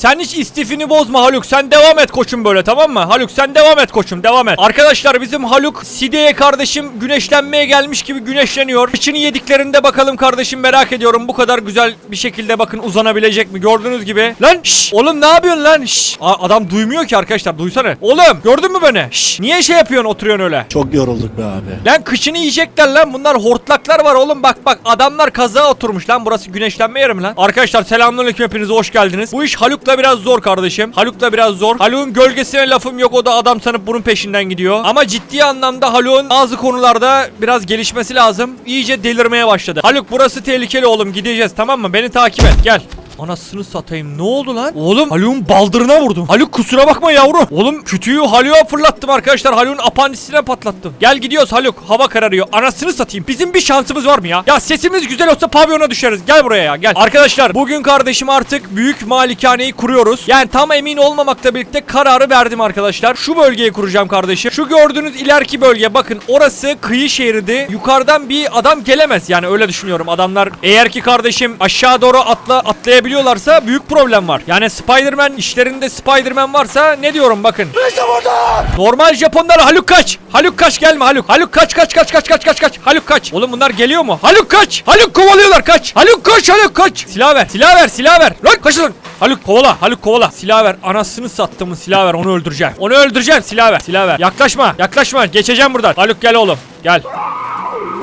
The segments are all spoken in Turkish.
Sen hiç istifini bozma Haluk. Sen devam et koçum böyle tamam mı? Haluk sen devam et koçum devam et. Arkadaşlar bizim Haluk Side'ye kardeşim güneşlenmeye gelmiş gibi güneşleniyor. İçini yediklerinde bakalım kardeşim merak ediyorum. Bu kadar güzel bir şekilde bakın uzanabilecek mi? Gördüğünüz gibi. Lan şş, oğlum ne yapıyorsun lan? Şş, A- adam duymuyor ki arkadaşlar. Duysana. Oğlum gördün mü beni? Şş, niye şey yapıyorsun oturuyorsun öyle? Çok yorulduk be abi. Lan kışını yiyecekler lan bunlar hortlaklar var oğlum bak bak adamlar kazağa oturmuş lan burası güneşlenme yeri mi lan? Arkadaşlar selamünaleyküm hepiniz hoş geldiniz. Bu iş Haluk'la biraz zor kardeşim. Haluk'la biraz zor. Haluk'un gölgesine lafım yok o da adam sanıp bunun peşinden gidiyor. Ama ciddi anlamda Haluk'un bazı konularda biraz gelişmesi lazım. İyice delirmeye başladı. Haluk burası tehlikeli oğlum gideceğiz tamam mı? Beni takip et gel. Anasını satayım ne oldu lan? Oğlum Haluk'un baldırına vurdum. Haluk kusura bakma yavrum. Oğlum kütüğü Haluk'a fırlattım arkadaşlar. Haluk'un apandisine patlattım. Gel gidiyoruz Haluk. Hava kararıyor. Anasını satayım. Bizim bir şansımız var mı ya? Ya sesimiz güzel olsa pavyona düşeriz. Gel buraya ya gel. Arkadaşlar bugün kardeşim artık büyük malikaneyi kuruyoruz. Yani tam emin olmamakla birlikte kararı verdim arkadaşlar. Şu bölgeyi kuracağım kardeşim. Şu gördüğünüz ileriki bölge bakın orası kıyı şeridi. Yukarıdan bir adam gelemez. Yani öyle düşünüyorum. Adamlar eğer ki kardeşim aşağı doğru atla atlayabiliyorlarsa büyük problem var. Yani Spider-Man işlerinde Spider-Man varsa ne diyorum bakın. İşte burada. Normal Japonlar Haluk kaç. Haluk kaç gelme Haluk. Haluk kaç kaç kaç kaç kaç kaç kaç. Haluk kaç. Oğlum bunlar geliyor mu? Haluk kaç. Haluk kovalıyorlar kaç. Haluk kaç Haluk kaç. Silah ver silah ver silah ver. Lan kaç lan. Haluk kovala Haluk kovala. Silah ver. Anasını sattımın silah ver onu öldüreceğim. Onu öldüreceğim silah ver. Silah ver. Yaklaşma yaklaşma. Geçeceğim buradan. Haluk gel oğlum. Gel.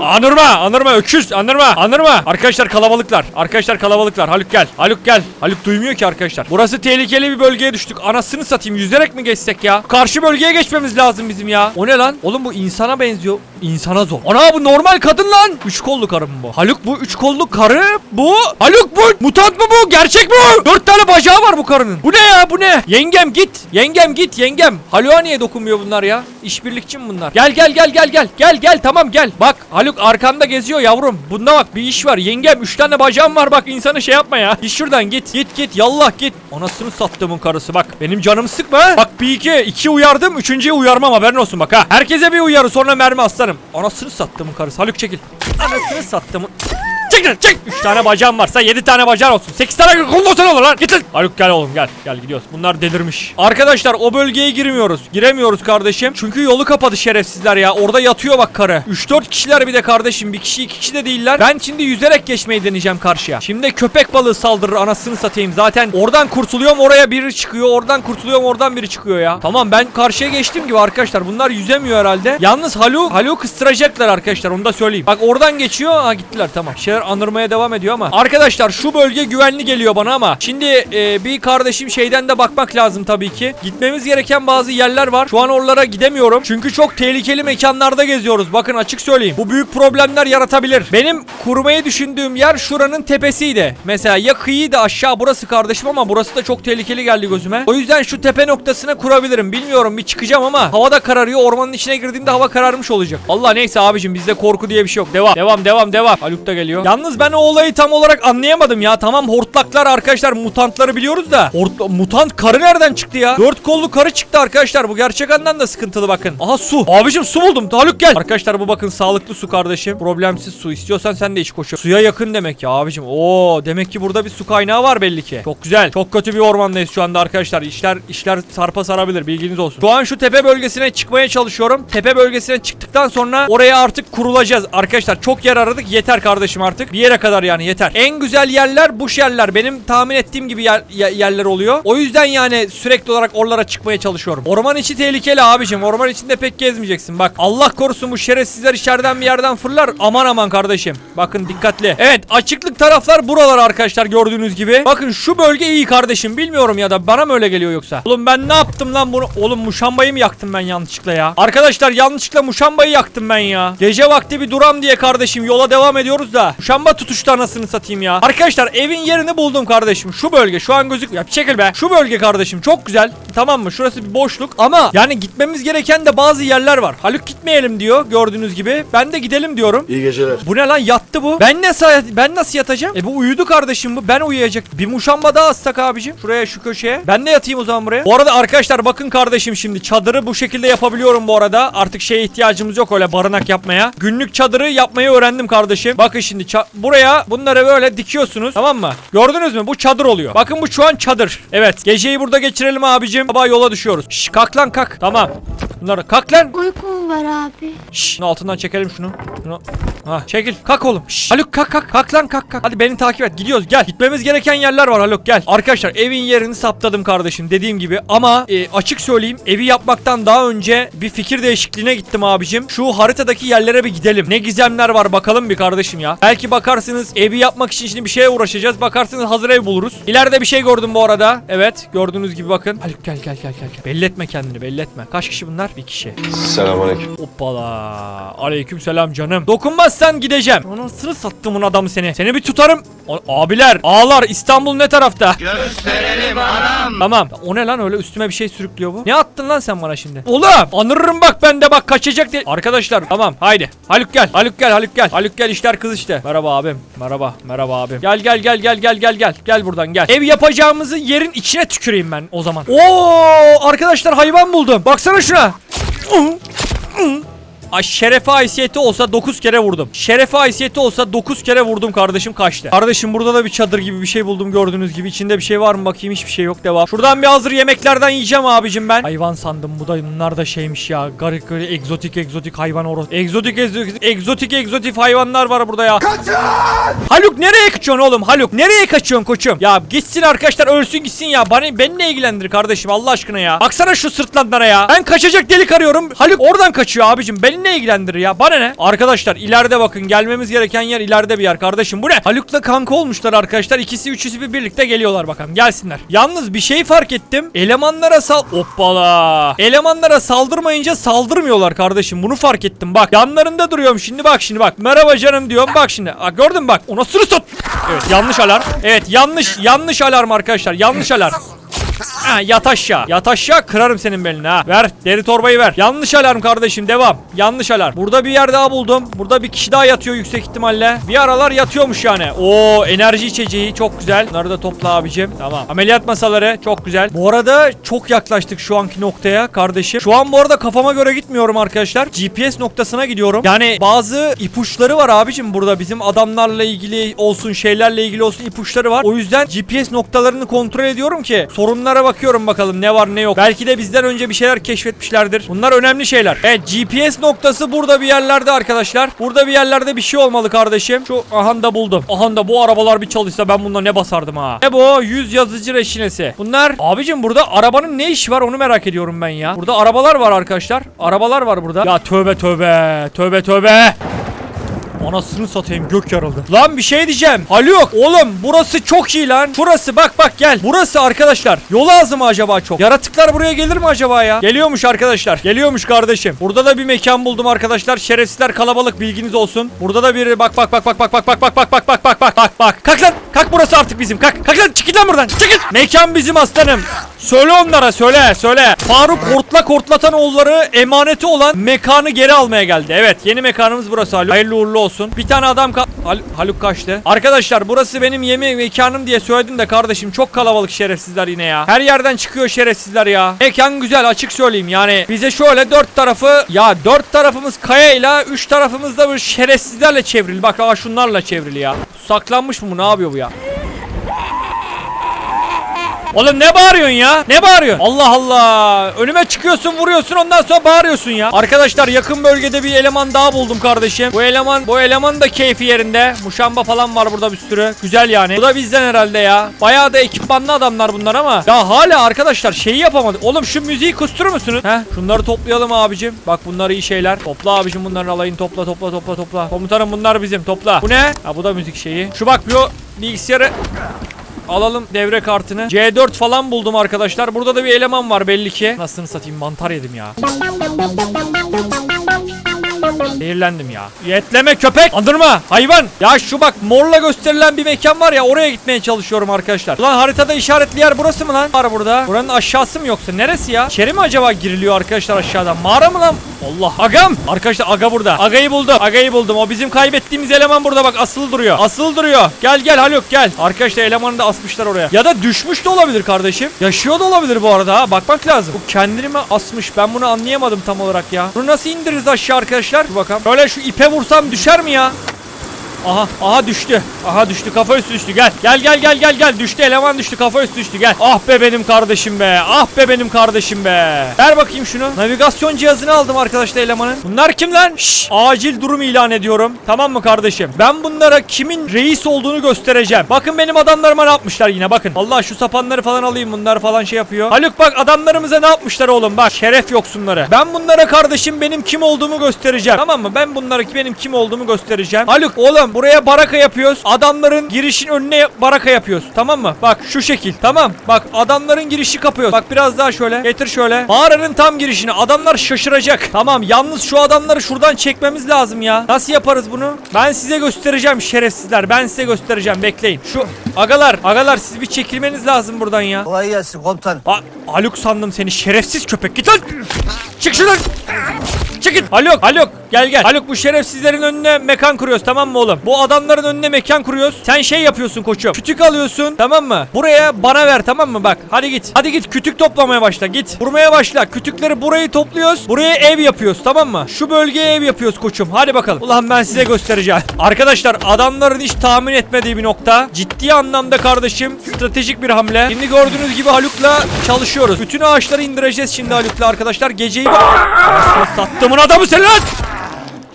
Anırma, anırma, öküz, anırma, anırma. Arkadaşlar kalabalıklar, arkadaşlar kalabalıklar. Haluk gel, Haluk gel. Haluk duymuyor ki arkadaşlar. Burası tehlikeli bir bölgeye düştük. Anasını satayım, yüzerek mi geçsek ya? Karşı bölgeye geçmemiz lazım bizim ya. O ne lan? Oğlum bu insana benziyor. İnsana zor. Ana bu normal kadın lan. Üç kollu karı mı bu? Haluk bu üç kollu karı. Bu. Haluk bu. Mutant mı bu? Gerçek mi bu? Dört tane bacağı var bu karının. Bu ne ya bu ne? Yengem git. Yengem git yengem. Haluk'a niye dokunmuyor bunlar ya? İşbirlikçi mi bunlar? Gel gel gel gel gel. Gel gel tamam gel. Bak Haluk arkanda geziyor yavrum. Bunda bak bir iş var. Yengem üç tane bacağım var bak insanı şey yapma ya. Git şuradan git. Git git yallah git. Anasını sattığımın karısı bak. Benim canımı sıkma. ha. Bak bir iki. iki uyardım. Üçüncüye uyarmam haberin olsun bak ha. Herkese bir uyarı sonra mermi aslanım. Anasını sattığımın karısı. Haluk çekil. Anasını sattığımın. Çek lan çek. 3 tane bacağım varsa 7 tane bacağın olsun. 8 tane kolun olur lan. Git lan. Haluk gel oğlum gel. Gel gidiyoruz. Bunlar delirmiş. Arkadaşlar o bölgeye girmiyoruz. Giremiyoruz kardeşim. Çünkü yolu kapadı şerefsizler ya. Orada yatıyor bak karı. 3-4 kişiler bir de kardeşim. Bir kişi iki kişi de değiller. Ben şimdi yüzerek geçmeyi deneyeceğim karşıya. Şimdi köpek balığı saldırır anasını satayım. Zaten oradan kurtuluyorum oraya biri çıkıyor. Oradan kurtuluyorum oradan biri çıkıyor ya. Tamam ben karşıya geçtim gibi arkadaşlar. Bunlar yüzemiyor herhalde. Yalnız Haluk Haluk kıstıracaklar arkadaşlar. Onu da söyleyeyim. Bak oradan geçiyor. Ha gittiler tamam. Şeyler anırmaya devam ediyor ama. Arkadaşlar şu bölge güvenli geliyor bana ama. Şimdi e, bir kardeşim şeyden de bakmak lazım tabii ki. Gitmemiz gereken bazı yerler var. Şu an oralara gidemiyorum. Çünkü çok tehlikeli mekanlarda geziyoruz. Bakın açık söyleyeyim. Bu büyük problemler yaratabilir. Benim kurmayı düşündüğüm yer şuranın tepesiydi. Mesela ya kıyıydı aşağı burası kardeşim ama burası da çok tehlikeli geldi gözüme. O yüzden şu tepe noktasına kurabilirim. Bilmiyorum bir çıkacağım ama havada kararıyor. Ormanın içine girdiğimde hava kararmış olacak. Allah neyse abicim bizde korku diye bir şey yok. Devam. Devam devam devam. Haluk da geliyor. Yalnız ben o olayı tam olarak anlayamadım ya. Tamam hortlaklar arkadaşlar mutantları biliyoruz da. Hort mutant karı nereden çıktı ya? Dört kollu karı çıktı arkadaşlar. Bu gerçek andan da sıkıntılı bakın. Aha su. Abicim su buldum. Haluk gel. Arkadaşlar bu bakın sağlıklı su kardeşim. Problemsiz su. İstiyorsan sen de iç koşu. Suya yakın demek ya abicim. Oo demek ki burada bir su kaynağı var belli ki. Çok güzel. Çok kötü bir ormandayız şu anda arkadaşlar. İşler işler sarpa sarabilir. Bilginiz olsun. Şu an şu tepe bölgesine çıkmaya çalışıyorum. Tepe bölgesine çıktıktan sonra oraya artık kurulacağız. Arkadaşlar çok yer aradık. Yeter kardeşim artık. Bir yere kadar yani yeter. En güzel yerler bu yerler. Benim tahmin ettiğim gibi yer- ye- yerler oluyor. O yüzden yani sürekli olarak oralara çıkmaya çalışıyorum. Orman içi tehlikeli abicim. Orman içinde pek gezmeyeceksin. Bak Allah korusun bu şerefsizler içeriden bir yerden fırlar. Aman aman kardeşim. Bakın dikkatli. Evet açıklık taraflar buralar arkadaşlar gördüğünüz gibi. Bakın şu bölge iyi kardeşim. Bilmiyorum ya da bana mı öyle geliyor yoksa? Oğlum ben ne yaptım lan bunu? Oğlum muşambayı mı yaktım ben yanlışlıkla ya? Arkadaşlar yanlışlıkla muşambayı yaktım ben ya. Gece vakti bir duram diye kardeşim yola devam ediyoruz da. Muşamba tutuştu anasını satayım ya. Arkadaşlar evin yerini buldum kardeşim. Şu bölge şu an gözükmüyor. Çekil be. Şu bölge kardeşim çok güzel. Tamam mı? Şurası bir boşluk ama yani gitmemiz gereken de bazı yerler var. Haluk gitmeyelim diyor gördüğünüz gibi. Ben de gidelim diyorum. İyi geceler. Bu ne lan yattı bu. Ben nasıl ben nasıl yatacağım? E bu uyudu kardeşim bu. Ben uyuyacak. Bir muşamba daha assak abicim. Şuraya şu köşeye. Ben de yatayım o zaman buraya. Bu arada arkadaşlar bakın kardeşim şimdi çadırı bu şekilde yapabiliyorum bu arada. Artık şeye ihtiyacımız yok öyle barınak yapmaya. Günlük çadırı yapmayı öğrendim kardeşim. Bakın şimdi buraya bunları böyle dikiyorsunuz tamam mı? Gördünüz mü? Bu çadır oluyor. Bakın bu şu an çadır. Evet. Geceyi burada geçirelim abicim. Sabah yola düşüyoruz. Şş, kalk lan kalk. Tamam. Bunları kalk lan. Uykum var abi. Şunu altından çekelim şunu. Şunu. Ha çekil. Kalk oğlum. Şşş. Haluk kalk kalk. Kalk lan kalk kalk. Hadi beni takip et. Gidiyoruz gel. Gitmemiz gereken yerler var Haluk gel. Arkadaşlar evin yerini saptadım kardeşim dediğim gibi. Ama e, açık söyleyeyim evi yapmaktan daha önce bir fikir değişikliğine gittim abicim. Şu haritadaki yerlere bir gidelim. Ne gizemler var bakalım bir kardeşim ya. Belki bakarsınız evi yapmak için şimdi bir şeye uğraşacağız. Bakarsınız hazır ev buluruz. İleride bir şey gördüm bu arada. Evet gördüğünüz gibi bakın. Haluk gel gel gel gel. gel. Belli etme kendini belli etme. Kaç kişi bunlar? Bir kişi. Selamünaleyküm. Hoppala. Aleyküm selam canım. Dokunmazsan gideceğim. Anasını sattımın adamı seni. Seni bir tutarım. A- abiler, ağlar İstanbul ne tarafta? Gösterelim anam. Tamam. O ne lan öyle üstüme bir şey sürüklüyor bu. Ne attın lan sen bana şimdi? Oğlum anırırım bak ben de bak kaçacak diye. Arkadaşlar tamam haydi. Haluk gel. Haluk gel. Haluk gel. Haluk gel işler kız işte. Merhaba abim. Merhaba. Merhaba abim. Gel gel gel gel gel gel gel. Gel buradan gel. Ev yapacağımızı yerin içine tüküreyim ben o zaman. Oo arkadaşlar hayvan buldum. Baksana şuna. Ay şerefe haysiyeti olsa 9 kere vurdum. Şerefe haysiyeti olsa 9 kere vurdum kardeşim kaçtı. Kardeşim burada da bir çadır gibi bir şey buldum gördüğünüz gibi. İçinde bir şey var mı bakayım hiçbir şey yok devam. Şuradan bir hazır yemeklerden yiyeceğim abicim ben. Hayvan sandım bu da bunlar da şeymiş ya. Garip böyle egzotik egzotik hayvan orası. Egzotik egzotik egzotik egzotik hayvanlar var burada ya. Haluk nereye kaçıyorsun oğlum? Haluk nereye kaçıyorsun koçum? Ya gitsin arkadaşlar ölsün gitsin ya. Bana beni ne ilgilendirir kardeşim Allah aşkına ya. Baksana şu sırtlanlara ya. Ben kaçacak delik arıyorum. Haluk oradan kaçıyor abicim. Beni ne ilgilendirir ya? Bana ne? Arkadaşlar ileride bakın gelmemiz gereken yer ileride bir yer kardeşim. Bu ne? Haluk'la kanka olmuşlar arkadaşlar. İkisi üçüsü bir birlikte geliyorlar bakalım. Gelsinler. Yalnız bir şey fark ettim. Elemanlara sal... Hoppala. Elemanlara saldırmayınca saldırmıyorlar kardeşim. Bunu fark ettim bak. Yanlarında duruyorum şimdi bak şimdi bak. Merhaba canım diyorum bak şimdi. Bak gördün mü bak. Ona sürü sat. Evet yanlış alarm. Evet yanlış yanlış alarm arkadaşlar. Yanlış alarm. Ha, yat aşağı. Yat aşağı kırarım senin belini ha. Ver deri torbayı ver. Yanlış alarm kardeşim devam. Yanlış alarm. Burada bir yer daha buldum. Burada bir kişi daha yatıyor yüksek ihtimalle. Bir aralar yatıyormuş yani. Oo enerji içeceği çok güzel. Bunları da topla abicim. Tamam. Ameliyat masaları çok güzel. Bu arada çok yaklaştık şu anki noktaya kardeşim. Şu an bu arada kafama göre gitmiyorum arkadaşlar. GPS noktasına gidiyorum. Yani bazı ipuçları var abicim burada. Bizim adamlarla ilgili olsun şeylerle ilgili olsun ipuçları var. O yüzden GPS noktalarını kontrol ediyorum ki sorunlara bakıyorum bakalım ne var ne yok. Belki de bizden önce bir şeyler keşfetmişlerdir. Bunlar önemli şeyler. Evet GPS noktası burada bir yerlerde arkadaşlar. Burada bir yerlerde bir şey olmalı kardeşim. Şu ahanda buldum. Ahanda bu arabalar bir çalışsa ben bunda ne basardım ha. Ne bu? Yüz yazıcı reşinesi. Bunlar abicim burada arabanın ne işi var onu merak ediyorum ben ya. Burada arabalar var arkadaşlar. Arabalar var burada. Ya tövbe tövbe. Tövbe tövbe. Anasını satayım gök yarıldı. Lan bir şey diyeceğim. Haluk oğlum burası çok iyi lan. Şurası bak bak gel. Burası arkadaşlar. Yol ağzı mı acaba çok? Yaratıklar buraya gelir mi acaba ya? Geliyormuş arkadaşlar. Geliyormuş kardeşim. Burada da bir mekan buldum arkadaşlar. Şerefsizler kalabalık bilginiz olsun. Burada da biri bak bak bak bak bak bak bak bak bak bak bak bak bak bak bak. Kalk lan. Kalk burası artık bizim. Kalk. Kalk lan çıkın lan buradan. Çıkın. Mekan bizim aslanım. Söyle onlara söyle söyle. Faruk hortla hortlatan oğulları emaneti olan mekanı geri almaya geldi. Evet yeni mekanımız burası Haluk. Hayırlı uğurlu olsun. Bir tane adam ka- Hal- Haluk kaçtı. Arkadaşlar burası benim yemi mekanım diye söyledim de kardeşim çok kalabalık şerefsizler yine ya. Her yerden çıkıyor şerefsizler ya. Mekan güzel açık söyleyeyim yani. Bize şöyle dört tarafı ya dört tarafımız kayayla üç tarafımız da böyle şerefsizlerle çevrili. Bak aa şunlarla çevrili ya. Saklanmış mı bu ne yapıyor bu ya? Oğlum ne bağırıyorsun ya? Ne bağırıyorsun? Allah Allah. Önüme çıkıyorsun vuruyorsun ondan sonra bağırıyorsun ya. Arkadaşlar yakın bölgede bir eleman daha buldum kardeşim. Bu eleman bu eleman da keyfi yerinde. Muşamba falan var burada bir sürü. Güzel yani. Bu da bizden herhalde ya. Bayağı da ekipmanlı adamlar bunlar ama. Ya hala arkadaşlar şeyi yapamadık. Oğlum şu müziği kusturur musunuz? Heh şunları toplayalım abicim. Bak bunlar iyi şeyler. Topla abicim bunların alayını topla topla topla topla. Komutanım bunlar bizim topla. Bu ne? Ha bu da müzik şeyi. Şu bak bu bilgisayarı Alalım devre kartını. C4 falan buldum arkadaşlar. Burada da bir eleman var belli ki. Nasılını satayım mantar yedim ya. Zehirlendim ya. Yetleme köpek. Andırma hayvan. Ya şu bak morla gösterilen bir mekan var ya oraya gitmeye çalışıyorum arkadaşlar. Ulan haritada işaretli yer burası mı lan? Var burada. Buranın aşağısı mı yoksa neresi ya? İçeri mi acaba giriliyor arkadaşlar aşağıdan? Mağara mı lan? Allah. Agam. Arkadaşlar aga burada. Agayı buldum. Agayı buldum. O bizim kaybettiğimiz eleman burada bak asılı duruyor. Asılı duruyor. Gel gel Haluk gel. Arkadaşlar elemanı da asmışlar oraya. Ya da düşmüş de olabilir kardeşim. Yaşıyor da olabilir bu arada ha. Bakmak lazım. Bu kendini mi asmış? Ben bunu anlayamadım tam olarak ya. Bunu nasıl indiririz aşağı arkadaşlar? Dur bakalım. Böyle şu ipe vursam düşer mi ya? Aha aha düştü. Aha düştü kafa üstü düştü gel. Gel gel gel gel gel düştü eleman düştü kafa üstü düştü gel. Ah be benim kardeşim be. Ah be benim kardeşim be. Ver bakayım şunu. Navigasyon cihazını aldım arkadaşlar elemanın. Bunlar kim lan? Şşş. Acil durum ilan ediyorum. Tamam mı kardeşim? Ben bunlara kimin reis olduğunu göstereceğim. Bakın benim adamlarıma ne yapmışlar yine bakın. Allah şu sapanları falan alayım bunlar falan şey yapıyor. Haluk bak adamlarımıza ne yapmışlar oğlum bak. Şeref yoksunları. Ben bunlara kardeşim benim kim olduğumu göstereceğim. Tamam mı? Ben bunlara benim kim olduğumu göstereceğim. Haluk oğlum buraya baraka yapıyoruz. Adamların girişin önüne baraka yapıyoruz. Tamam mı? Bak şu şekil. Tamam. Bak adamların girişi kapıyor. Bak biraz daha şöyle. Getir şöyle. Mağaranın tam girişine. Adamlar şaşıracak. Tamam. Yalnız şu adamları şuradan çekmemiz lazım ya. Nasıl yaparız bunu? Ben size göstereceğim şerefsizler. Ben size göstereceğim. Bekleyin. Şu agalar. Agalar siz bir çekilmeniz lazım buradan ya. Kolay gelsin komutanım. Ha, Haluk sandım seni şerefsiz köpek. Git lan. Çık şuradan. Çekil. Haluk, Haluk gel gel. Haluk bu şerefsizlerin önüne mekan kuruyoruz tamam mı oğlum? Bu adamların önüne mekan kuruyoruz. Sen şey yapıyorsun koçum. Kütük alıyorsun tamam mı? Buraya bana ver tamam mı? Bak hadi git. Hadi git kütük toplamaya başla git. Vurmaya başla. Kütükleri burayı topluyoruz. Buraya ev yapıyoruz tamam mı? Şu bölgeye ev yapıyoruz koçum. Hadi bakalım. Ulan ben size göstereceğim. Arkadaşlar adamların hiç tahmin etmediği bir nokta. Ciddi anlamda kardeşim stratejik bir hamle. Şimdi gördüğünüz gibi Haluk'la çalışıyoruz. Bütün ağaçları indireceğiz şimdi Haluk'la arkadaşlar. Geceyi bak. Anasını Sattımın adamı sen lan.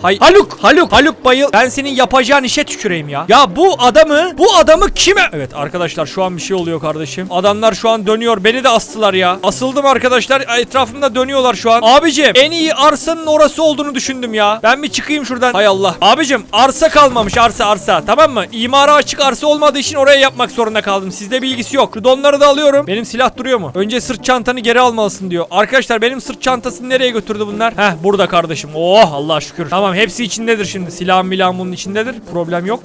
Hay Haluk, Haluk, Haluk bayıl. Ben senin yapacağın işe tüküreyim ya. Ya bu adamı, bu adamı kime? Evet arkadaşlar şu an bir şey oluyor kardeşim. Adamlar şu an dönüyor. Beni de astılar ya. Asıldım arkadaşlar. Etrafımda dönüyorlar şu an. Abicim en iyi arsanın orası olduğunu düşündüm ya. Ben bir çıkayım şuradan. Hay Allah. Abicim arsa kalmamış arsa arsa. Tamam mı? İmara açık arsa olmadığı için oraya yapmak zorunda kaldım. Sizde bilgisi yok. Şu donları da alıyorum. Benim silah duruyor mu? Önce sırt çantanı geri almalısın diyor. Arkadaşlar benim sırt çantasını nereye götürdü bunlar? Heh burada kardeşim. Oh Allah şükür. Tamam hepsi içindedir şimdi. Silahım milahım bunun içindedir. Problem yok.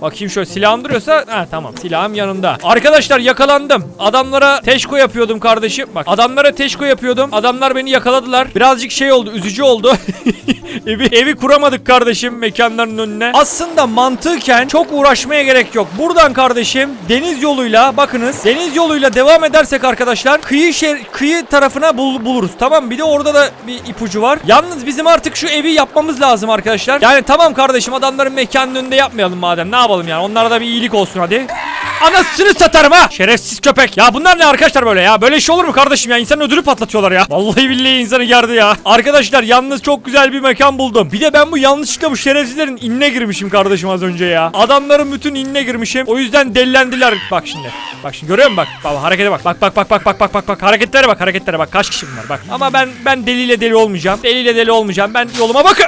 Bakayım şöyle silahım duruyorsa ha tamam silahım yanında. Arkadaşlar yakalandım. Adamlara teşko yapıyordum kardeşim. Bak adamlara teşko yapıyordum. Adamlar beni yakaladılar. Birazcık şey oldu üzücü oldu. evi, evi kuramadık kardeşim mekanların önüne. Aslında mantıken çok uğraşmaya gerek yok. Buradan kardeşim deniz yoluyla bakınız deniz yoluyla devam edersek arkadaşlar kıyı şer kıyı tarafına bul- buluruz. Tamam bir de orada da bir ipucu var. Yalnız bizim artık şu evi yapmamız lazım arkadaşlar. Yani tamam kardeşim adamların mekanının önünde yapmayalım madem. Ne yapalım yani? Onlara da bir iyilik olsun hadi. Anasını satarım ha. Şerefsiz köpek. Ya bunlar ne arkadaşlar böyle ya? Böyle iş olur mu kardeşim ya? İnsanın ödülü patlatıyorlar ya. Vallahi billahi insanı gerdi ya. Arkadaşlar yalnız çok güzel bir mekan buldum. Bir de ben bu yanlışlıkla bu şerefsizlerin inine girmişim kardeşim az önce ya. Adamların bütün inine girmişim. O yüzden delilendiler. Bak şimdi. Bak şimdi görüyor musun bak? Bak harekete bak. Bak bak bak bak bak bak bak bak. Hareketlere bak hareketlere bak. Kaç kişi bunlar bak. Ama ben ben deliyle deli olmayacağım. Deliyle deli olmayacağım. Ben yoluma bakın.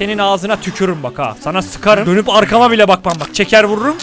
Senin ağzına tükürürüm bak ha. Sana sıkarım. Dönüp arkama bile bakmam bak. Çeker vururum.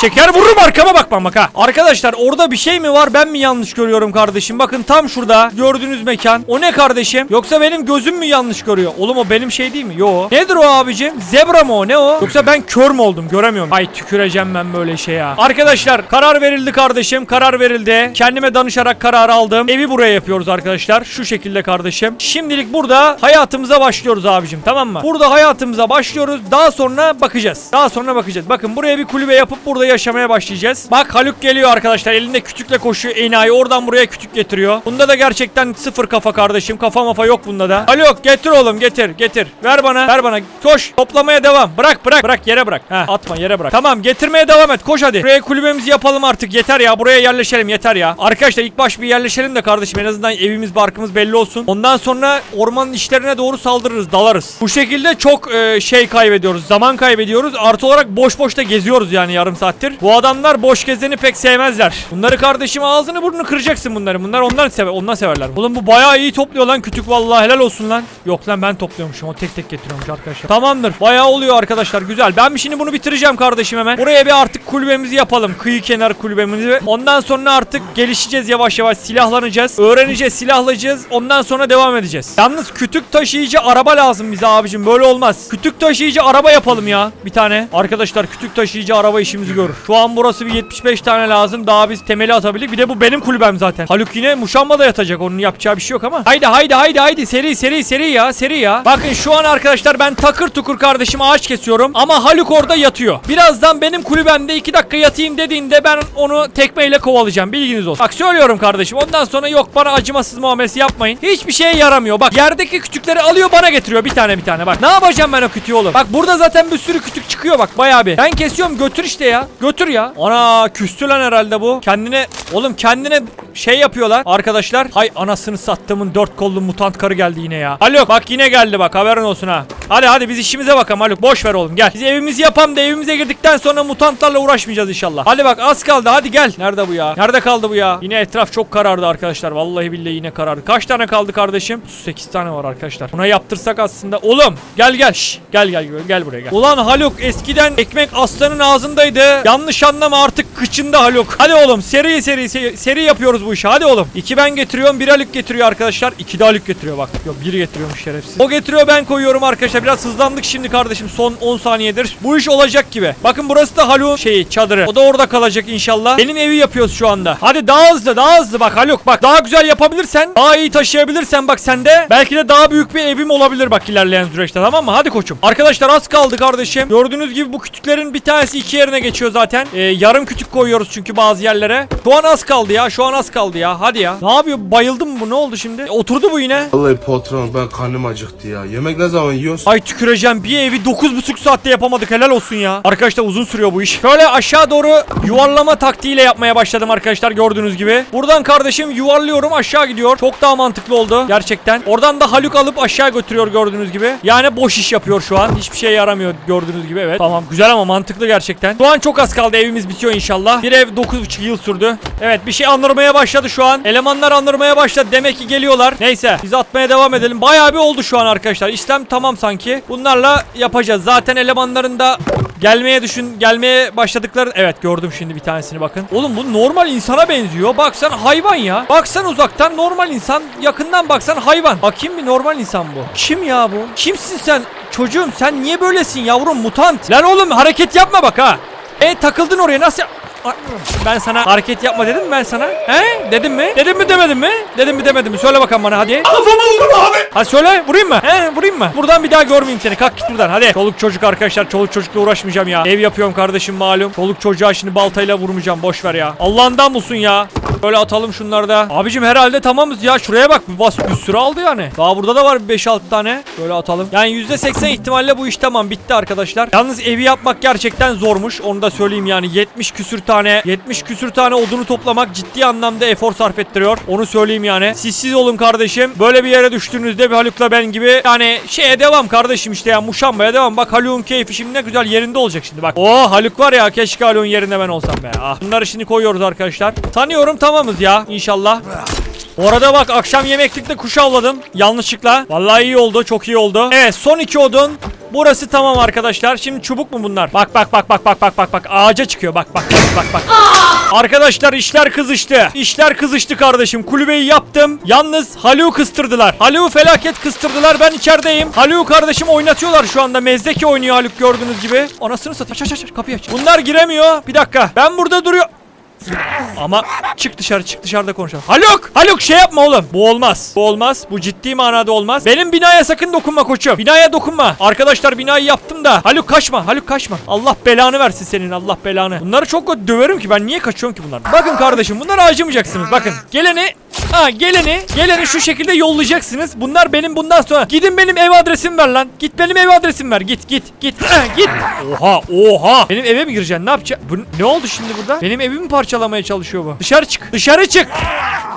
Çeker vururum arkama bakmam bak ha. Arkadaşlar orada bir şey mi var ben mi yanlış görüyorum kardeşim? Bakın tam şurada gördüğünüz mekan. O ne kardeşim? Yoksa benim gözüm mü yanlış görüyor? Oğlum o benim şey değil mi? Yo. Nedir o abicim? Zebra mı o? Ne o? Yoksa ben kör mü oldum? Göremiyorum. Ay tüküreceğim ben böyle şey ya. Arkadaşlar karar verildi kardeşim. Karar verildi. Kendime danışarak karar aldım. Evi buraya yapıyoruz arkadaşlar. Şu şekilde kardeşim. Şimdilik burada hayatımıza başlıyoruz abicim. Tamam mı? Burada hayatımıza başlıyoruz. Daha sonra bakacağız. Daha sonra bakacağız. Bakın buraya bir kulübe yapıp burada yaşamaya başlayacağız. Bak Haluk geliyor arkadaşlar. Elinde kütükle koşuyor enayi. Oradan buraya kütük getiriyor. Bunda da gerçekten sıfır kafa kardeşim. Kafa mafa yok bunda da. Haluk getir oğlum getir getir. Ver bana ver bana. Koş toplamaya devam. Bırak bırak bırak yere bırak. Ha atma yere bırak. Tamam getirmeye devam et. Koş hadi. Buraya kulübemizi yapalım artık. Yeter ya. Buraya yerleşelim yeter ya. Arkadaşlar ilk baş bir yerleşelim de kardeşim. En azından evimiz barkımız belli olsun. Ondan sonra ormanın işlerine doğru saldırırız. Dalarız. Bu şekilde çok e, şey kaybediyoruz. Zaman kaybediyoruz. Artı olarak boş boş da geziyoruz yani yarım saattir. Bu adamlar boş gezeni pek sevmezler. Bunları kardeşim ağzını burnunu kıracaksın bunları. Bunlar ondan sever, ondan severler. Oğlum bu bayağı iyi topluyor lan kütük vallahi helal olsun lan. Yok lan ben topluyormuşum. O tek tek getiriyormuş arkadaşlar. Tamamdır. Bayağı oluyor arkadaşlar. Güzel. Ben şimdi bunu bitireceğim kardeşim hemen. Buraya bir artık kulübemizi yapalım. Kıyı kenar kulübemizi. Ondan sonra artık gelişeceğiz yavaş yavaş. Silahlanacağız. Öğreneceğiz, silahlayacağız. Ondan sonra devam edeceğiz. Yalnız kütük taşıyıcı araba lazım bize abicim. Böyle olmaz. Kütük taşıyıcı araba yapalım ya. Bir tane. Arkadaşlar kütük taşıyıcı araba işimizi işimizi görür. Şu an burası bir 75 tane lazım. Daha biz temeli atabildik. Bir de bu benim kulübem zaten. Haluk yine muşambada yatacak. Onun yapacağı bir şey yok ama. Haydi haydi haydi haydi. Seri seri seri ya. Seri ya. Bakın şu an arkadaşlar ben takır tukur kardeşim ağaç kesiyorum. Ama Haluk orada yatıyor. Birazdan benim kulübemde 2 dakika yatayım dediğinde ben onu tekmeyle kovalayacağım. Bilginiz olsun. Bak söylüyorum kardeşim. Ondan sonra yok bana acımasız muamelesi yapmayın. Hiçbir şeye yaramıyor. Bak yerdeki kütükleri alıyor bana getiriyor bir tane bir tane. Bak ne yapacağım ben o kütüğü oğlum. Bak burada zaten bir sürü kütük çıkıyor bak bayağı bir. Ben kesiyorum götür işte ya. Götür ya. Ana küstü lan herhalde bu. Kendine oğlum kendine şey yapıyorlar arkadaşlar. Hay anasını sattığımın dört kollu mutant karı geldi yine ya. Haluk bak yine geldi bak haberin olsun ha. Hadi hadi biz işimize bakalım Haluk. Boş ver oğlum gel. Biz evimizi yapalım da evimize girdikten sonra mutantlarla uğraşmayacağız inşallah. Hadi bak az kaldı hadi gel. Nerede bu ya? Nerede kaldı bu ya? Yine etraf çok karardı arkadaşlar. Vallahi billahi yine karardı. Kaç tane kaldı kardeşim? 8 tane var arkadaşlar. Buna yaptırsak aslında. Oğlum gel gel. Şş, gel gel gel buraya gel. Ulan Haluk eskiden ekmek aslanın ağzındaydı. Yanlış anlama artık kıçında Haluk. Hadi oğlum seri seri seri, seri yapıyoruz bu işi. Hadi oğlum. İki ben getiriyorum. Bir Haluk getiriyor arkadaşlar. İki de Haluk getiriyor bak. Yok biri getiriyormuş şerefsiz. O getiriyor ben koyuyorum arkadaşlar. Biraz hızlandık şimdi kardeşim. Son 10 saniyedir. Bu iş olacak gibi. Bakın burası da Haluk'un şeyi çadırı. O da orada kalacak inşallah. Benim evi yapıyoruz şu anda. Hadi daha hızlı daha hızlı bak Haluk bak. Daha güzel yapabilirsen daha iyi taşıyabilirsen bak sende belki de daha büyük bir evim olabilir bak ilerleyen süreçte tamam mı? Hadi koçum. Arkadaşlar az kaldı kardeşim. Gördüğünüz gibi bu kütüklerin bir tanesi iki yerine geçiyor zaten. Ee, yarım kütük koyuyoruz çünkü bazı yerlere. Şu an az kaldı ya. Şu an az kaldı ya. Hadi ya. Ne yapıyor? Bayıldı mı bu? Ne oldu şimdi? E, oturdu bu yine. Vallahi patron ben karnım acıktı ya. Yemek ne zaman yiyoruz? Ay tüküreceğim bir evi 9,5 saatte yapamadık helal olsun ya. Arkadaşlar uzun sürüyor bu iş. Şöyle aşağı doğru yuvarlama taktiğiyle yapmaya başladım arkadaşlar gördüğünüz gibi. Buradan kardeşim yuvarlıyorum aşağı gidiyor. Çok daha mantıklı oldu gerçekten. Oradan da Haluk alıp aşağı götürüyor gördüğünüz gibi. Yani boş iş yapıyor şu an. Hiçbir şeye yaramıyor gördüğünüz gibi evet. Tamam güzel ama mantıklı gerçekten. Şu an çok az kaldı evimiz bitiyor inşallah. Bir ev 9,5 yıl sürdü. Evet bir şey anırmaya başladı şu an. Elemanlar anırmaya başladı. Demek ki geliyorlar. Neyse biz atmaya devam edelim. Bayağı bir oldu şu an arkadaşlar. İşlem tamam sanki. Bunlarla yapacağız. Zaten elemanların da gelmeye düşün gelmeye başladıkları evet gördüm şimdi bir tanesini bakın. Oğlum bu normal insana benziyor. Baksan hayvan ya. Baksan uzaktan normal insan. Yakından baksan hayvan. Bakayım bir normal insan bu. Kim ya bu? Kimsin sen? Çocuğum sen niye böylesin yavrum mutant? Lan oğlum hareket yapma bak ha. E takıldın oraya nasıl? Ay, Ben sana hareket yapma dedim mi ben sana? He? Dedim mi? Dedim mi demedim mi? Dedim mi demedim mi? Söyle bakalım bana hadi. Kafama vurdum abi. Hadi söyle vurayım mı? He vurayım mı? Buradan bir daha görmeyeyim seni. Kalk git buradan hadi. Çoluk çocuk arkadaşlar. Çoluk çocukla uğraşmayacağım ya. Ev yapıyorum kardeşim malum. Çoluk çocuğa şimdi baltayla vurmayacağım. Boş ver ya. Allah'ından bulsun ya. Böyle atalım şunları da. Abicim herhalde tamamız ya. Şuraya bak. Bir bas bir sürü aldı yani. Daha burada da var bir 5-6 tane. Böyle atalım. Yani %80 ihtimalle bu iş tamam. Bitti arkadaşlar. Yalnız evi yapmak gerçekten zormuş. Onu da söyleyeyim yani. 70 küsür tane 70 küsür tane odunu toplamak ciddi anlamda efor sarf ettiriyor. Onu söyleyeyim yani. Siz siz olun kardeşim. Böyle bir yere düştüğünüzde bir Haluk'la ben gibi yani şeye devam kardeşim işte ya muşambaya devam. Bak Haluk'un keyfi şimdi ne güzel yerinde olacak şimdi bak. Oo Haluk var ya keşke Haluk'un yerinde ben olsam be. Ah. Bunları şimdi koyuyoruz arkadaşlar. Sanıyorum tamamız ya inşallah. Orada bak akşam yemeklikte kuş avladım yanlışlıkla. Vallahi iyi oldu çok iyi oldu. Evet son iki odun. Burası tamam arkadaşlar. Şimdi çubuk mu bunlar? Bak bak bak bak bak bak bak bak ağaca çıkıyor bak bak bak bak bak. Arkadaşlar işler kızıştı. İşler kızıştı kardeşim. Kulübeyi yaptım. Yalnız Haluk'u kıstırdılar. Haluk'u felaket kıstırdılar. Ben içerideyim. Haluk'u kardeşim oynatıyorlar şu anda. Mezdeki oynuyor Haluk gördüğünüz gibi. Anasını satayım. Aç aç aç. kapıyı aç. Bunlar giremiyor. Bir dakika. Ben burada duruyor. Ama çık dışarı çık dışarıda konuşalım. Haluk! Haluk şey yapma oğlum. Bu olmaz. Bu olmaz. Bu ciddi manada olmaz. Benim binaya sakın dokunma koçum. Binaya dokunma. Arkadaşlar binayı yaptım da. Haluk kaçma. Haluk kaçma. Allah belanı versin senin. Allah belanı. Bunları çok döverim ki ben niye kaçıyorum ki bunlardan? Bakın kardeşim bunları acımayacaksınız. Bakın. Geleni Ha geleni geleni şu şekilde yollayacaksınız. Bunlar benim bundan sonra. Gidin benim ev adresimi ver lan. Git benim ev adresimi ver. Git git git. Git. Oha oha. Benim eve mi gireceksin? Ne yapacaksın? Bu, ne oldu şimdi burada? Benim evimi parçalamaya çalışıyor bu. Dışarı çık. Dışarı çık.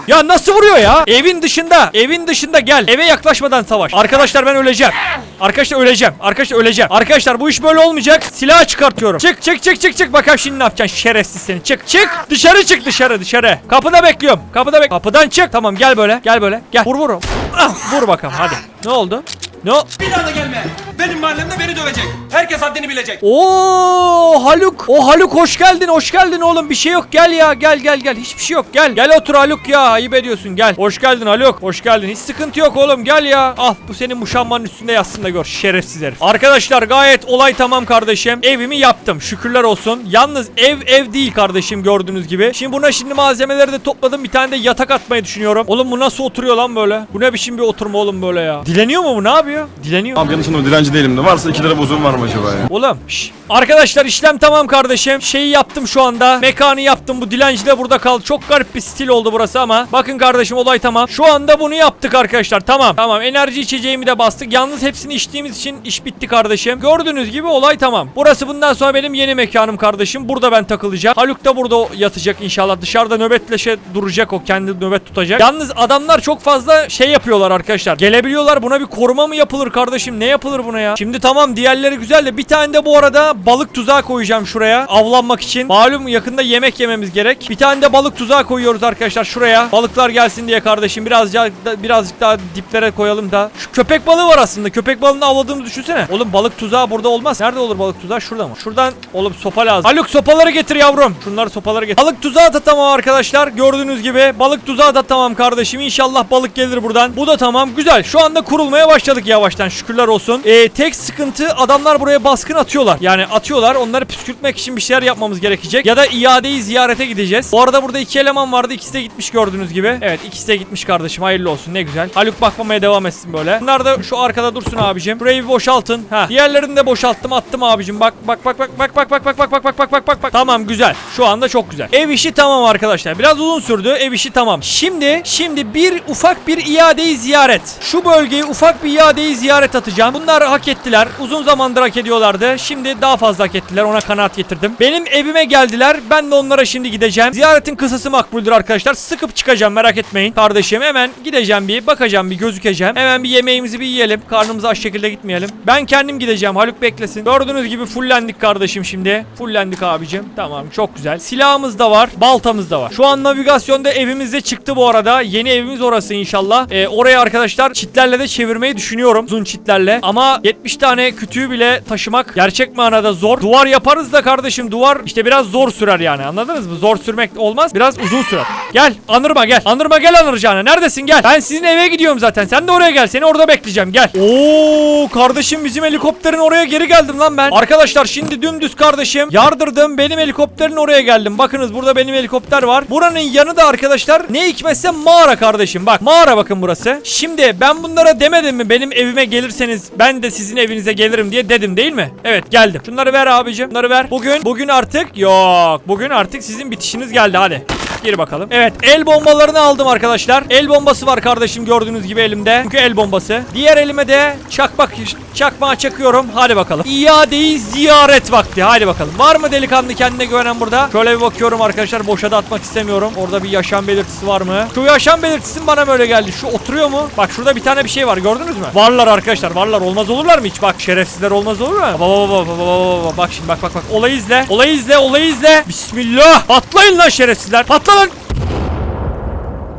Ya nasıl vuruyor ya? Evin dışında. Evin dışında gel. Eve yaklaşmadan savaş. Arkadaşlar ben öleceğim. Arkadaşlar öleceğim. Arkadaşlar öleceğim. Arkadaşlar bu iş böyle olmayacak. Silah çıkartıyorum. Çık çık çık çık çık. Bakalım şimdi ne yapacaksın şerefsiz seni. Çık çık. Dışarı çık dışarı dışarı. Kapıda bekliyorum. Kapıda bek. Kapıdan çık. Tamam gel böyle. Gel böyle. Gel. Vur vur. Ah, vur bakalım hadi. Ne oldu? Ne o- Bir daha da gelme. Benim mahallemde beni dövecek. Herkes haddini bilecek. Oo Haluk. O Haluk hoş geldin hoş geldin oğlum bir şey yok gel ya gel gel gel hiçbir şey yok gel. Gel otur Haluk ya ayıp ediyorsun gel. Hoş geldin Haluk hoş geldin hiç sıkıntı yok oğlum gel ya. Al bu senin muşambanın üstünde yazsın da gör şerefsiz herif. Arkadaşlar gayet olay tamam kardeşim. Evimi yaptım şükürler olsun. Yalnız ev ev değil kardeşim gördüğünüz gibi. Şimdi buna şimdi malzemeleri de topladım bir tane de yatak atmayı düşünüyorum. Oğlum bu nasıl oturuyor lan böyle? Bu ne biçim bir oturma oğlum böyle ya? Dileniyor mu bu ne yapıyor? Dileniyor. Abi yanlış anlama dilenci değilim de. Varsa 2 lira bozuğum var mı acaba ya? Oğlum şş. Arkadaşlar işlem tamam kardeşim. Şeyi yaptım şu anda. Mekanı yaptım. Bu dilenci de burada kaldı. Çok garip bir stil oldu burası ama. Bakın kardeşim olay tamam. Şu anda bunu yaptık arkadaşlar. Tamam. Tamam. Enerji içeceğimi de bastık. Yalnız hepsini içtiğimiz için iş bitti kardeşim. Gördüğünüz gibi olay tamam. Burası bundan sonra benim yeni mekanım kardeşim. Burada ben takılacağım. Haluk da burada yatacak inşallah. Dışarıda nöbetleşe duracak o. Kendi nöbet tutacak. Yalnız adamlar çok fazla şey yapıyorlar arkadaşlar. Gelebiliyorlar. Buna bir koruma mı yapılır kardeşim? Ne yapılır buna ya? Şimdi tamam diğerleri güzel de bir tane de bu arada balık tuzağı koyacağım şuraya. Avlanmak için. Malum yakında yemek yememiz gerek. Bir tane de balık tuzağı koyuyoruz arkadaşlar şuraya. Balıklar gelsin diye kardeşim. Birazcık birazcık daha diplere koyalım da. Şu köpek balığı var aslında. Köpek balığını avladığımızı düşünsene. Oğlum balık tuzağı burada olmaz. Nerede olur balık tuzağı? Şurada mı? Şuradan oğlum sopa lazım. Haluk sopaları getir yavrum. Şunları sopaları getir. Balık tuzağı da tamam arkadaşlar. Gördüğünüz gibi balık tuzağı da tamam kardeşim. İnşallah balık gelir buradan. Bu da tamam. Güzel. Şu anda kurulmaya başladık yavaştan. Şükürler olsun. Ee, tek sıkıntı adamlar buraya baskın atıyorlar. Yani atıyorlar. Onları püskürtmek için bir şeyler yapmamız gerekecek. Ya da iadeyi ziyarete gideceğiz. Bu arada burada iki eleman vardı. İkisi de gitmiş gördüğünüz gibi. Evet ikisi de gitmiş kardeşim. Hayırlı olsun. Ne güzel. Haluk bakmamaya devam etsin böyle. Bunlar da şu arkada dursun abicim. Burayı bir boşaltın. Ha. Diğerlerini de boşalttım. Attım abicim. Bak bak bak bak bak bak bak bak bak bak bak bak bak bak bak. Tamam güzel. Şu anda çok güzel. Ev işi tamam arkadaşlar. Biraz uzun sürdü. Ev işi tamam. Şimdi şimdi bir ufak bir iadeyi ziyaret. Şu bölgeyi ufak bir iadeyi ziyaret atacağım. Bunlar hak ettiler. Uzun zamandır hak ediyorlardı. Şimdi daha fazla hak ettiler. Ona kanaat getirdim. Benim evime geldiler. Ben de onlara şimdi gideceğim. Ziyaretin kısası makbuldür arkadaşlar. Sıkıp çıkacağım merak etmeyin. Kardeşim hemen gideceğim bir bakacağım bir gözükeceğim. Hemen bir yemeğimizi bir yiyelim. Karnımıza aç şekilde gitmeyelim. Ben kendim gideceğim. Haluk beklesin. Gördüğünüz gibi fullendik kardeşim şimdi. Fullendik abicim. Tamam çok güzel. Silahımız da var. Baltamız da var. Şu an navigasyonda evimizde çıktı bu arada. Yeni evimiz orası inşallah. Ee, oraya arkadaşlar çitlerle de çevirmeyi düşünüyorum. Uzun çitlerle. Ama 70 tane kütüğü bile taşımak gerçek manada zor. Duvar yaparız da kardeşim duvar işte biraz zor sürer yani anladınız mı? Zor sürmek olmaz. Biraz uzun sürer. Gel Anırma gel. Anırma gel Anırcana. Neredesin gel. Ben sizin eve gidiyorum zaten. Sen de oraya gel. Seni orada bekleyeceğim. Gel. Oo kardeşim bizim helikopterin oraya geri geldim lan ben. Arkadaşlar şimdi dümdüz kardeşim yardırdım. Benim helikopterin oraya geldim. Bakınız burada benim helikopter var. Buranın yanı da arkadaşlar ne hikmetse mağara kardeşim. Bak mağara bakın burası. Şimdi ben bunlara demedim mi benim evime gelirseniz ben de sizin evinize gelirim diye dedim değil mi? Evet geldim. Şunları ver abicim. Bunları ver. Bugün bugün artık yok. Bugün artık sizin bitişiniz geldi hadi. Gir bakalım. Evet el bombalarını aldım arkadaşlar. El bombası var kardeşim gördüğünüz gibi elimde. Çünkü el bombası. Diğer elime de çakmak çakmağı çakıyorum. Hadi bakalım. İadeyi ziyaret vakti. Hadi bakalım. Var mı delikanlı kendine güvenen burada? Şöyle bir bakıyorum arkadaşlar. Boşa da atmak istemiyorum. Orada bir yaşam belirtisi var mı? Şu yaşam belirtisi bana böyle geldi. Şu oturuyor mu? Bak şurada bir tane bir şey var. Gördünüz mü? Varlar arkadaşlar. Varlar. Olmaz olurlar mı hiç? Bak şerefsizler olmaz olur mu? Baba baba baba baba baba. Bak şimdi bak bak bak. Olayı izle. Olayı izle. Olayı izle. Bismillah. Patlayın lan şerefsizler. Patla lan.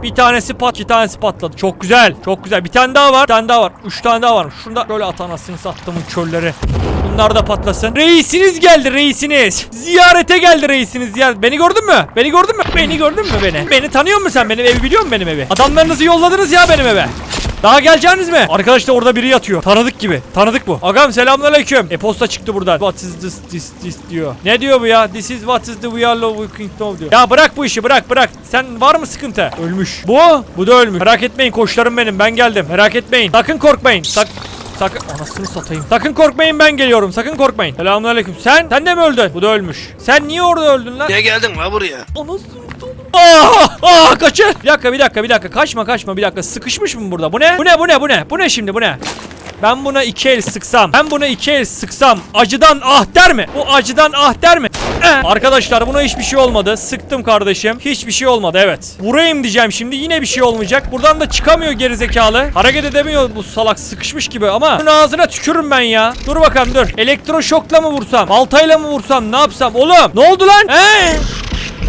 Bir tanesi pat, iki tanesi patladı. Çok güzel. Çok güzel. Bir tane daha var. Bir tane daha var. Üç tane daha var. Şunu da böyle at anasını sattımın çölleri. Bunlar da patlasın. Reisiniz geldi reisiniz. Ziyarete geldi reisiniz. Ziyaret. Beni gördün mü? Beni gördün mü? Beni gördün mü beni? Beni tanıyor musun sen? Benim evi biliyor musun benim evi? Adamlarınızı yolladınız ya benim eve. Daha geleceğiniz mi? Arkadaşlar orada biri yatıyor. Tanıdık gibi. Tanıdık bu. Agam selamünaleyküm. E-posta çıktı buradan. What is this, this, this diyor. Ne diyor bu ya? This is what is the we are can know diyor. Ya bırak bu işi bırak bırak. Sen var mı sıkıntı? Ölmüş. Bu? Bu da ölmüş. Merak etmeyin koçlarım benim. Ben geldim. Merak etmeyin. Sakın korkmayın. Sak Sakın anasını satayım. Sakın korkmayın ben geliyorum. Sakın korkmayın. Selamünaleyküm. Sen? Sen de mi öldün? Bu da ölmüş. Sen niye orada öldün lan? Niye geldin la buraya? Anasını Ah! Ah kaçın. Bir dakika bir dakika bir dakika. Kaçma kaçma bir dakika. Sıkışmış mı burada? Bu ne? Bu ne bu ne bu ne? Bu ne şimdi bu ne? Ben buna iki el sıksam. Ben buna iki el sıksam. Acıdan ah der mi? Bu acıdan ah der mi? Eh. Arkadaşlar buna hiçbir şey olmadı. Sıktım kardeşim. Hiçbir şey olmadı evet. Vurayım diyeceğim şimdi. Yine bir şey olmayacak. Buradan da çıkamıyor gerizekalı. Hareket edemiyor bu salak sıkışmış gibi ama. Bunun ağzına tükürürüm ben ya. Dur bakalım dur. Elektroşokla mı vursam? Baltayla mı vursam? Ne yapsam? Oğlum ne oldu lan? He?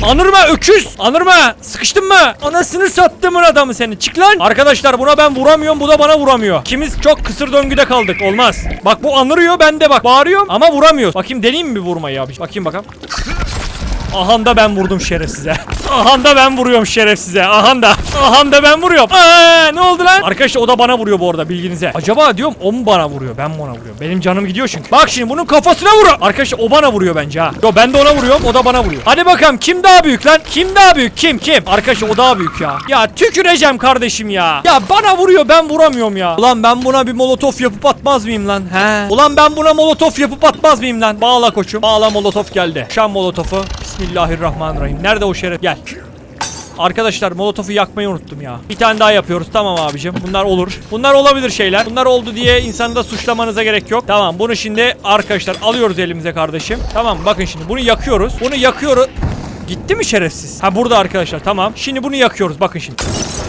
Anırma öküz. Anırma. Sıkıştın mı? Anasını sattımın adamı seni. Çık lan. Arkadaşlar buna ben vuramıyorum. Bu da bana vuramıyor. İkimiz çok kısır döngüde kaldık. Olmaz. Bak bu anırıyor. Ben de bak bağırıyorum ama vuramıyor. Bakayım deneyeyim mi vurmayı abi? Bakayım bakalım. Ahanda ben vurdum şerefsize. Ahanda ben vuruyorum şerefsize. Ahanda. Ahanda ben vuruyorum. Aa, ne oldu lan? Arkadaşlar o da bana vuruyor bu arada bilginize. Acaba diyorum o mu bana vuruyor? Ben mi ona vuruyorum? Benim canım gidiyor çünkü. Bak şimdi bunun kafasına vuruyor. Arkadaşlar o bana vuruyor bence ha. Yo ben de ona vuruyorum. O da bana vuruyor. Hadi bakalım kim daha büyük lan? Kim daha büyük? Kim? Kim? Arkadaşlar o daha büyük ya. Ya tüküreceğim kardeşim ya. Ya bana vuruyor ben vuramıyorum ya. Ulan ben buna bir molotof yapıp atmaz mıyım lan? He. Ulan ben buna molotof yapıp atmaz mıyım lan? Bağla koçum. Bağla molotof geldi. Şam molotofu. Bismillahirrahmanirrahim. Nerede o şeref? Gel. Arkadaşlar molotofu yakmayı unuttum ya. Bir tane daha yapıyoruz. Tamam abicim. Bunlar olur. Bunlar olabilir şeyler. Bunlar oldu diye insanı da suçlamanıza gerek yok. Tamam bunu şimdi arkadaşlar alıyoruz elimize kardeşim. Tamam bakın şimdi bunu yakıyoruz. Bunu yakıyoruz. Gitti mi şerefsiz? Ha burada arkadaşlar tamam. Şimdi bunu yakıyoruz bakın şimdi.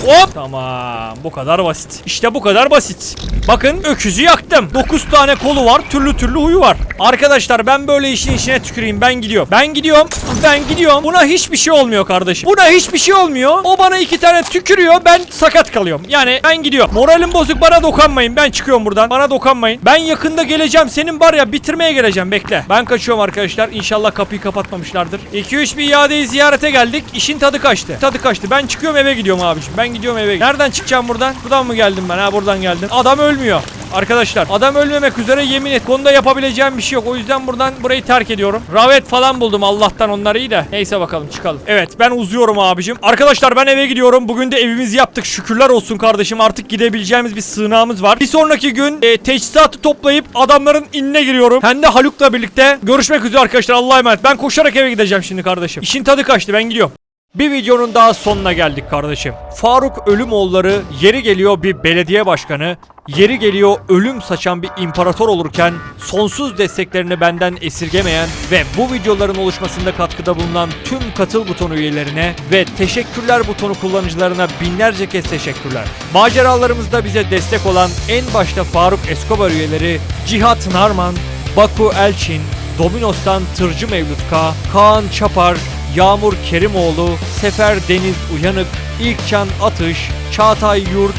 Hop. Tamam bu kadar basit. İşte bu kadar basit. Bakın öküzü yaktım. 9 tane kolu var. Türlü türlü huyu var. Arkadaşlar ben böyle işin içine tüküreyim. Ben gidiyorum. Ben gidiyorum. Ben gidiyorum. Buna hiçbir şey olmuyor kardeşim. Buna hiçbir şey olmuyor. O bana iki tane tükürüyor. Ben sakat kalıyorum. Yani ben gidiyorum. Moralim bozuk bana dokanmayın. Ben çıkıyorum buradan. Bana dokanmayın. Ben yakında geleceğim. Senin var ya bitirmeye geleceğim. Bekle. Ben kaçıyorum arkadaşlar. İnşallah kapıyı kapatmamışlardır. 2-3 bir iadeyi ziyarete geldik. İşin tadı kaçtı. Tadı kaçtı. Ben çıkıyorum eve gidiyorum abiciğim. Ben gidiyorum eve. Nereden çıkacağım buradan? Buradan mı geldim ben? Ha buradan geldim. Adam ölmüyor. Arkadaşlar adam ölmemek üzere yemin et. Konuda yapabileceğim bir şey yok. O yüzden buradan burayı terk ediyorum. Ravet falan buldum Allah'tan onlar iyi de. Neyse bakalım çıkalım. Evet ben uzuyorum abicim. Arkadaşlar ben eve gidiyorum. Bugün de evimizi yaptık. Şükürler olsun kardeşim. Artık gidebileceğimiz bir sığınağımız var. Bir sonraki gün e, teçhizatı toplayıp adamların inine giriyorum. Hem de Haluk'la birlikte. Görüşmek üzere arkadaşlar. Allah'a emanet. Ben koşarak eve gideceğim şimdi kardeşim. İşin tadı kaçtı. Ben gidiyorum. Bir videonun daha sonuna geldik kardeşim. Faruk Ölümoğulları yeri geliyor bir belediye başkanı, yeri geliyor ölüm saçan bir imparator olurken sonsuz desteklerini benden esirgemeyen ve bu videoların oluşmasında katkıda bulunan tüm katıl butonu üyelerine ve teşekkürler butonu kullanıcılarına binlerce kez teşekkürler. Maceralarımızda bize destek olan en başta Faruk Escobar üyeleri Cihat Narman, Baku Elçin, Dominos'tan Tırcı Mevlüt K, Kaan Çapar, Yağmur Kerimoğlu, Sefer Deniz Uyanık, İlkcan Atış, Çağatay Yurt,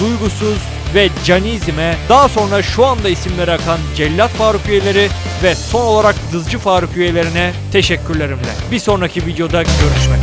Duygusuz ve Canizime, daha sonra şu anda isimleri akan Cellat Faruk üyeleri ve son olarak Dızcı Faruk üyelerine teşekkürlerimle. Bir sonraki videoda görüşmek